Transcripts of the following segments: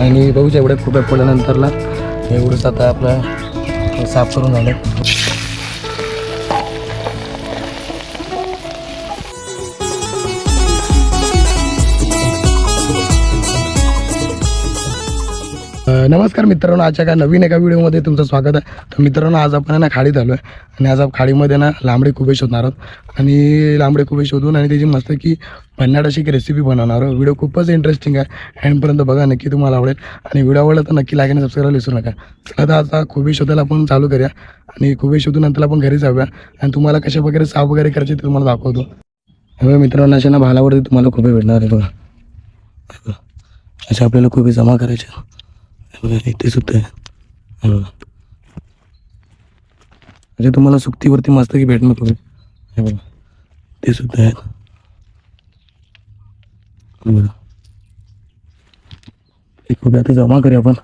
आणि बघू एवढ्या खूप पडल्यानंतरला एवढंच आता आपलं साफ करून झालं नमस्कार मित्रांनो आजच्या काय नवीन एका व्हिडिओमध्ये तुमचं स्वागत आहे. तर मित्रांनो आज आपण आहे ना खाडीत आलो आहे. आणि आज आपण खाडीमध्ये ना लांबडे कुबे शोधणार आहोत. आणि लांबडे कुबे शोधून आणि त्याची मस्त की भन्नाट अशी एक रेसिपी बनवणार आहोत. व्हिडिओ खूपच इंटरेस्टिंग आहे. एंडपर्यंत बघा नक्की तुम्हाला आवडेल. आणि व्हिडिओ आवडला तर नक्की लाईक आणि सबस्क्राईब विसरू नका. चला तर आता कुबे शोधायला आपण चालू करूया. आणि कुबे शोधून नंतर आपण घरी जाऊया. आणि तुम्हाला कशा वगैरे साफ वगैरे करायचे ते तुम्हाला दाखवतो. हे मित्रांनो अशा ना भालावरती तुम्हाला कुबे भेटणार आहे बघा. अशा आपल्याला कुबे जमा करायचे. इथे सुद्धा आहे हे म्हणजे तुम्हाला सुक्तीवरती मस्त की भेटणार तुम्ही बघा. ते सुद्धा आहेत. हे बघा. तर जमा करूया आपण.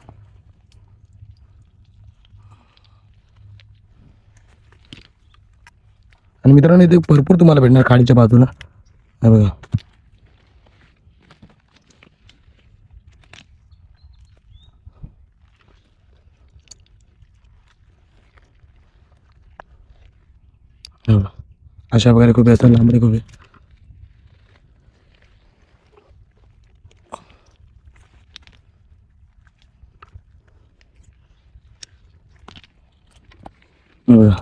आणि मित्रांनो इथे भरपूर तुम्हाला भेटणार खाडीच्या बाजूला. बघा हे बघा. अशा प्रकारे खूप असतात लांबडे खूप बघा बघा,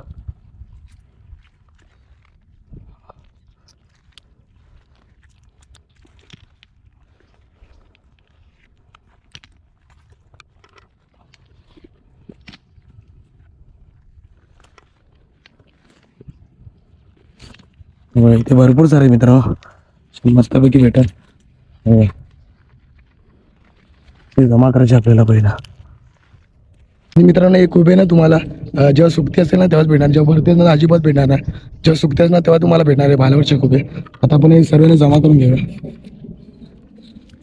इथे भरपूर सारे मित्र हो. मस्तपैकी भेटल. ते जमा करायचे आपल्याला पहिला. मित्रांनो एक उभे ना तुम्हाला. जेव्हा सुट्टी असेल ना तेव्हाच भेटणार. जेव्हा भरते ना अजिबात भेटणार ना जेव्हा सुट्टी असेल ना तेव्हा तुम्हाला भेटणार आहे भालावरचे कुबे आता आपण हे सर्वांना जमा करून घेऊया.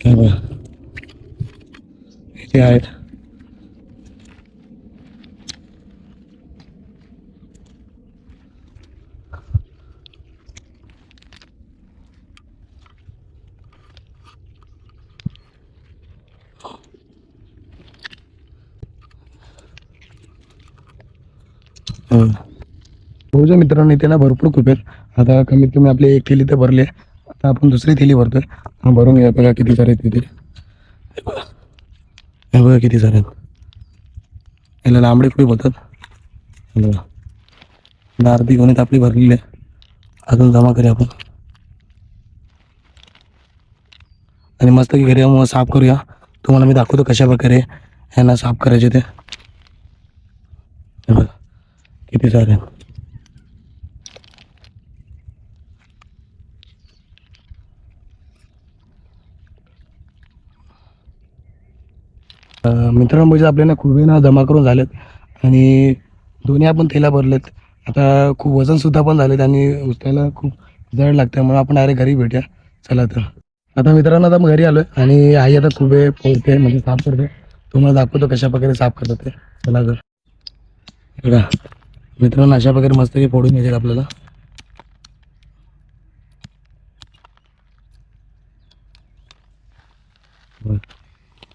काय बघा इथे आहेत. हो. हो, भाऊच्या मित्रांनो इथे ना भरपूर खूप आहेत. आता कमीत कमी आपली एक थैली तर भरली आहे. आता आपण दुसरी थैली भरतोय. भरून घ्या. बघा किती सारे आहेत तिथे. बघा. किती सारे आहेत. याला लांबडे खूप बोलतात. हे अर्धी घेऊन आपली भरलेली आहे. अजून जमा करूया आपण. आणि मस्त की घरी मग साफ करूया. तुम्हाला मी दाखवतो कशा प्रकारे यांना साफ करायचे ते. बघा. किती सारे मित्रांनो म्हणजे आपले ना खूप ना जमा करून झालेत आणि दोन्ही आपण थैला भरलेत. आता खूप वजन सुद्धा पण झालेत आणि उचलायला खूप जड लागतं म्हणून आपण डायरेक्ट घरी भेटूया. चला तर. आता मित्रांनो आता घरी आलोय आणि आई आता खुबे पोळते म्हणजे साफ करते. तुम्हाला दाखवतो कशा प्रकारे साफ करतात ते. चला तर. मित्रांनो अशा प्रकारे मस्त की फोडून घ्यायचे आपल्याला.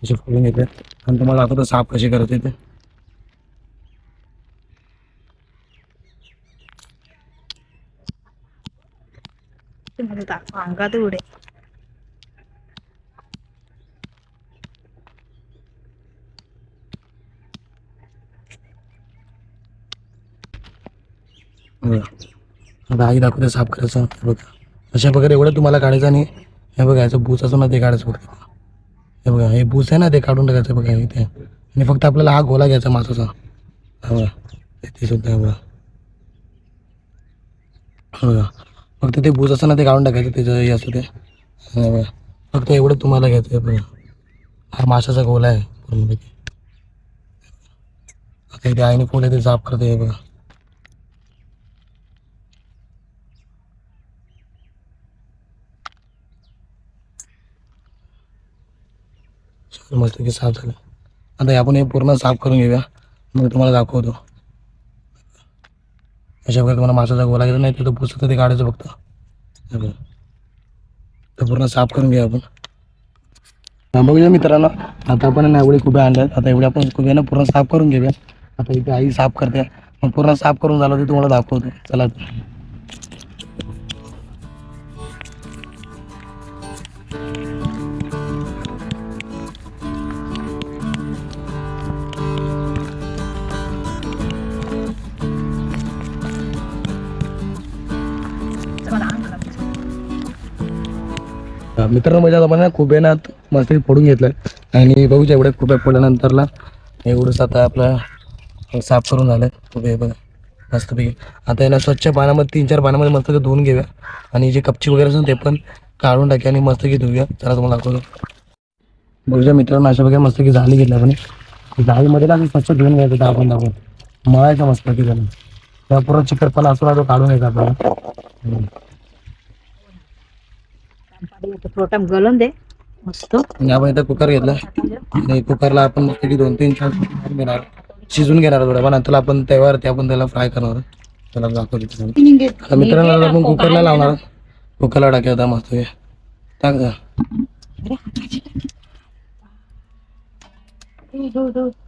असे फोडून घेते आणि तुम्हाला दाखवतो साफ कशी करते ते. अंगात उडे. बघा आता आई दाखवते साफ करायचं बघा अशा प्रकारे एवढं तुम्हाला काढायचं आणि हे बघा याचं बूच असं ना ते काढायचं फक्त हे बघा हे भूस आहे ना ते काढून टाकायचं बघा इथे आणि फक्त आपल्याला हा गोला घ्यायचा मासाचा. हा बघा ते सुद्धा बघा. बघा फक्त ते बूज असं ना ते काढून टाकायचं त्याचं हे असं ते बघा फक्त एवढं तुम्हाला घ्यायचं आहे बघा. हा माशाचा गोला आहे पूर्णपैकी. आता इथे आईने फोन आहे ते साफ करते हे बघा. सगळं मस्त की साफ झालं. आता हे आपण हे पूर्ण साफ करून घेऊया. मग तुम्हाला दाखवतो. अशा प्रकारे तुम्हाला मासाचा गोला घेतो नाही तर तो ते काढायचं फक्त. बघा. तर पूर्ण साफ करून घेऊया आपण. बघूया मित्रांनो. आता आपण एवढे कुबे आणल्यात. आता एवढे आपण कुबे ना पूर्ण साफ करून घेऊया. आता इथे आई साफ करते. मग पूर्ण साफ करून झालं ते तुम्हाला दाखवतो. चला. चला मित्रांनो म्हणजे आता आपण ना मस्त फोडून घेतलं आणि बघूया एवढ्या कुब्या फोडल्यानंतरला एवढंच आता आपलं साफ करून झालं कुबे बघा मस्तपैकी. आता याला स्वच्छ पाण्यामध्ये तीन चार पाण्यामध्ये मस्त धुवून घेऊया. आणि जे कपची वगैरे असेल ते पण काढून टाकूया आणि मस्तकी धुऊया चला तुम्हाला दाखवतो. बघूया मित्रांनो अशा वगैरे मस्तकी जाळी घेतली आपण. जाळीमध्ये ना स्वच्छ धुवून घ्यायचं आपण दाखवून. मळायचं मस्तपैकी त्याला त्या पूर्ण चिकटपणा असतो ना तो काढून घ्यायचा आपल्याला दे. मस्त. आपण इथं कुकर घेतला. आणि कुकरला आपण मस्त की दोन तीन चार घेणार. शिजून घेणार थोडं. पण नंतर आपण त्यावरती आपण त्याला फ्राय करणार. त्याला दाखवतो मित्रांनो आपण कुकरला लावणार. कुकरला टाकूया आता मस्त. टाक.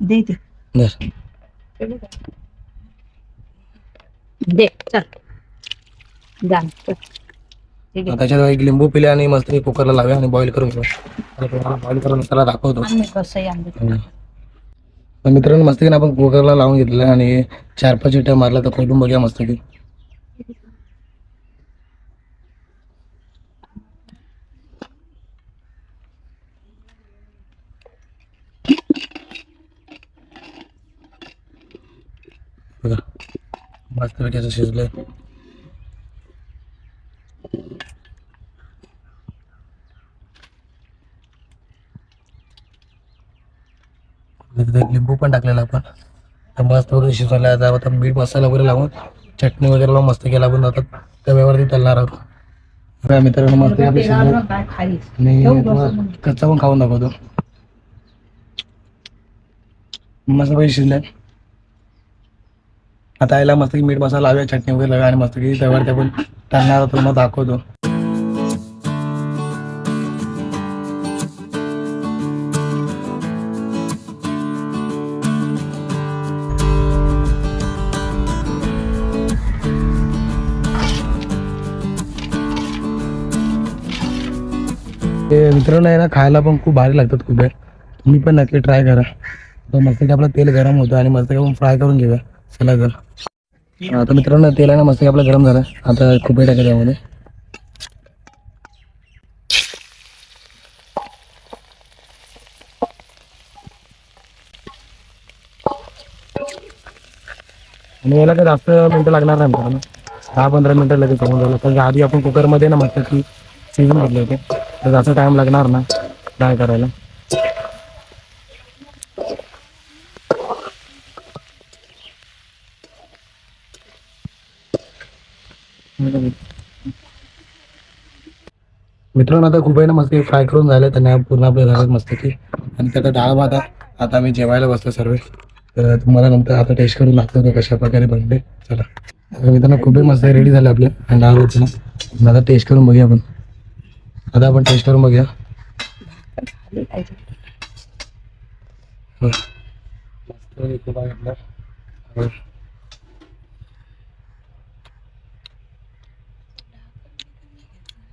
दे. दे. चल. जा. ठीक आहे. त्याच्यात एक लिंबू पिले आणि मस्त कुकरला लावूया आणि बॉईल करून बॉईल करून त्याला दाखवतो. कसंही. तर मित्रांनो मस्त की आपण कुकरला लावून घेतलं आणि चार पाच शिट्या मारल्या तर खोलून बघूया मस्त की. बघा मस्त पैकी शिजलंय. लिंबू पण टाकलेला आपण. तर मस्त वगैरे शिजवला आता आता मीठ मसाला वगैरे लावून चटणी वगैरे लावून मस्त केला आपण. आता तव्यावरती तळणार आहोत. मित्रांनो मस्त आपले आणि कच्चा पण खाऊन दाखवतो. मस्त पैकी शिजले आता याला मस्त की मीठ मसाला लावूया चटणी वगैरे लावूया आणि मस्त की तव्यावरती आपण तळणार आहोत. तुम्हाला दाखवतो. मित्रांनो आहे ना खायला पण खूप भारी लागतात खूप तुम्ही पण नक्की ट्राय करा. तर मस्त की आपलं तेल गरम होतं आणि मस्त की आपण फ्राय करून घेऊया. चला तर. आता मित्रांनो तेल आहे ना मस्त की आपलं गरम झालं. आता खूप टाका त्यामध्ये. आणि याला काय जास्त मिनटं लागणार नाही मित्रांनो. दहा पंधरा मिनटं लगेच होऊन झालं कारण आधी आपण कुकरमध्ये ना मस्त की शिजून घेतले होते. तर जास्त टाइम लागणार ना. काय करायला. मित्रांनो आता खूप आहे ना मस्त फ्राय करून झाले. त्यांना पूर्ण आपले झाले मस्त की. आणि त्याचा डाळ भात आता आम्ही जेवायला बसतो सर्व. तर तुम्हाला नंतर आता टेस्ट करून दाखवतो कशा प्रकारे बनते. चला. मित्रांनो खूप मस्त रेडी झाले आपले. आणि डाळ भात ना. आता टेस्ट करून बघूया आपण. आता आपण टेस्ट करून बघूया.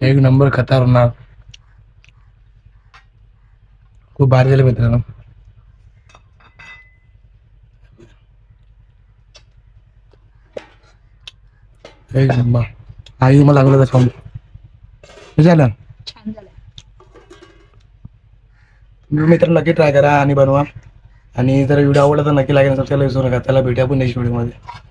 एक नंबर खतरनाक खूप भारी झाले मित्रांनो. एक नंबर आई मला लागलं तर खाऊन झालं? छान झालं तुम्ही मित्र नक्की ट्राय करा आणि बनवा. आणि जर व्हिडिओ आवडला तर नक्की लाईक आणि सबस्क्राईब विसरू नका. त्याला भेटूया आपण नेक्स्ट व्हिडिओमध्ये